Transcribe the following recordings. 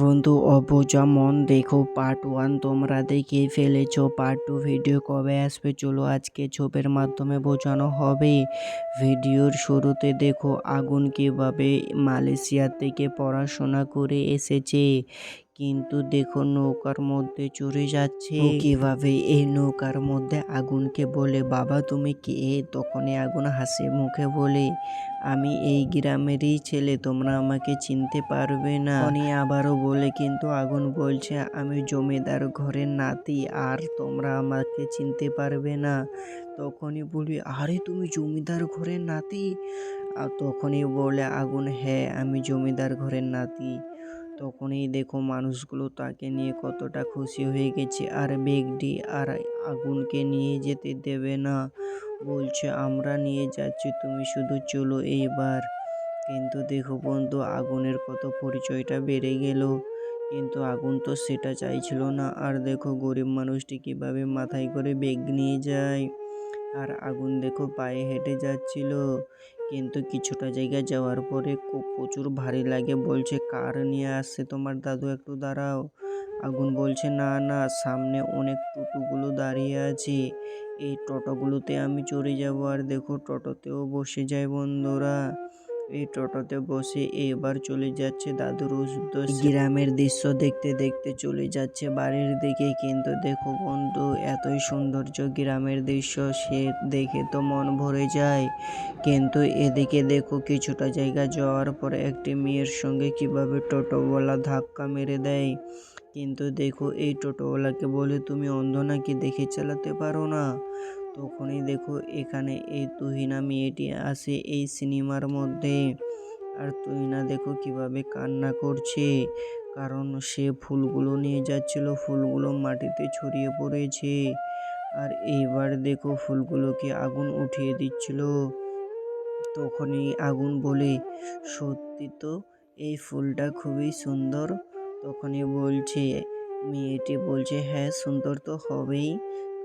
বন্ধু অবু যেমন দেখো পার্ট ওয়ান তোমরা দেখে ফেলেছো। পার্ট টু ভিডিও কবে আসবে? চলো আজকে ছবির মাধ্যমে বোঝানো হবে। ভিডিওর শুরুতে দেখো, আগুন কীভাবে মালয়েশিয়া থেকে পড়াশোনা করে এসেছে। কিন্তু দেখো নৌকার মধ্যে চড়ে যাচ্ছে। কীভাবে এই নৌকার মধ্যে আগুনকে বলে? বাবা, তুমি কে? তখনই আগুন হাসি মুখে বলে, আমি এই গ্রামেরই ছেলে, তোমরা আমাকে চিনতে পারবে না। উনি আবারও বলে, কিন্তু আগুন বলছে, আমি জমিদার ঘরের নাতি, আর তোমরা আমাকে চিনতে পারবে না। তখনই বলবি আরে, তুমি জমিদার ঘরের নাতি? আর তখনই বলে, আগুন হ্যাঁ আমি জমিদার ঘরের নাতি। তখনই দেখো মানুষগুলো তাকে নিয়ে কতটা খুশি হয়ে গেছে। আর বেগডি আর আগুনকে নিয়ে যেতে দেবে না। বলছে, আমরা নিয়ে যাচ্ছি, তুমি শুধু চলো এইবার। কিন্তু দেখো বন্ধু, আগুনের কত পরিচয়টা বেড়ে গেল। কিন্তু আগুন তো সেটা চাইছিল না। আর দেখো গরিব মানুষটি কীভাবে মাথায় করে বেগ নিয়ে যায়। আর আগুন দেখো পায়ে হেঁটে যাচ্ছিল। কিন্তু কিছুটা জায়গা যাওয়ার পরে খুব প্রচুর ভারী লাগে বলছে, কার নিয়ে আসছে তোমার দাদু? একটু দাঁড়াও। আগুন বলছে, না না, সামনে অনেক টোটোগুলো দাঁড়িয়ে আছে। এই টোটোগুলোতে আমি চড়ে যাব। আর দেখো টোটোতেও বসে যায় বন্ধুরা। এই টোটোতে বসে এবার চলে যাচ্ছে দাদুর উদ্দেশ্যে গ্রামের দৃশ্য দেখতে দেখতে চলে যাচ্ছে বাড়ির দিকে। কিন্তু দেখো বন্ধু, এতই সৌন্দর্য গ্রামের দৃশ্য, সে দেখে তো মন ভরে যায়। কিন্তু এদিকে দেখো কিছুটা জায়গা যাওয়ার পরে একটি মেয়ের সঙ্গে কীভাবে টোটোওয়ালা ধাক্কা মেরে দেয়। কিন্তু দেখো, এই টোটোওয়ালাকে বলে তুমি অন্ধ নাকি দেখে চালাতে পারো না? তখনই দেখো, এখানে এই তুহিনা মেয়েটি আসে এই সিনেমার মধ্যে। আর তুহিনা দেখো কীভাবে কান্না করছে। কারণ সে ফুলগুলো নিয়ে যাচ্ছিল, ফুলগুলো মাটিতে ছড়িয়ে পড়েছে। আর এইবার দেখো ফুলগুলোকে আগুন উঠিয়ে দিচ্ছিল। তখনই আগুন বলে, সত্যি তো, এই ফুলটা খুবই সুন্দর। তখনই বলছে, মেয়েটি বলছে হ্যাঁ সুন্দর তো হবেই।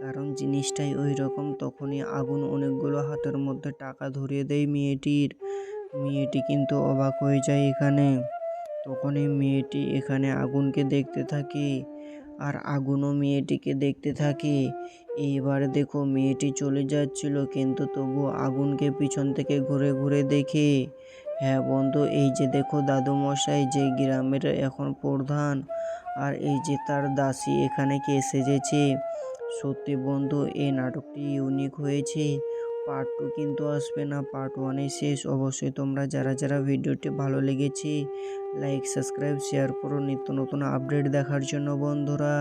কারণ জিনিসটাই ওই রকম তখনই আগুন অনেকগুলো হাতের মধ্যে টাকা ধরিয়ে দেয় মেয়েটির। মেয়েটি কিন্তু অবাক হয়ে যায় এখানে। তখনই মেয়েটি এখানে আগুনকে দেখতে থাকে। আর আগুনও মেয়েটিকে দেখতে থাকে। এইবার দেখো, মেয়েটি চলে যাচ্ছিল, কিন্তু তবু আগুনকে পিছন থেকে ঘুরে ঘুরে দেখে হ্যাঁ বন্ধু, এই যে দেখো দাদু মশাই যে গ্রামের এখন প্রধান আর এই যে তার দাসী এখানে কে সেজেছে সত্যি বন্ধু, এই নাটকটি ইউনিক হয়েছে। পার্ট টু কিন্তু আসবে না পার্ট ওয়ানে শেষ। অবশ্যই তোমরা যারা যারা ভিডিওটি ভালো লেগেছে লাইক সাবস্ক্রাইব শেয়ার করো। নিত্য নতুন আপডেট দেখার জন্য বন্ধুরা।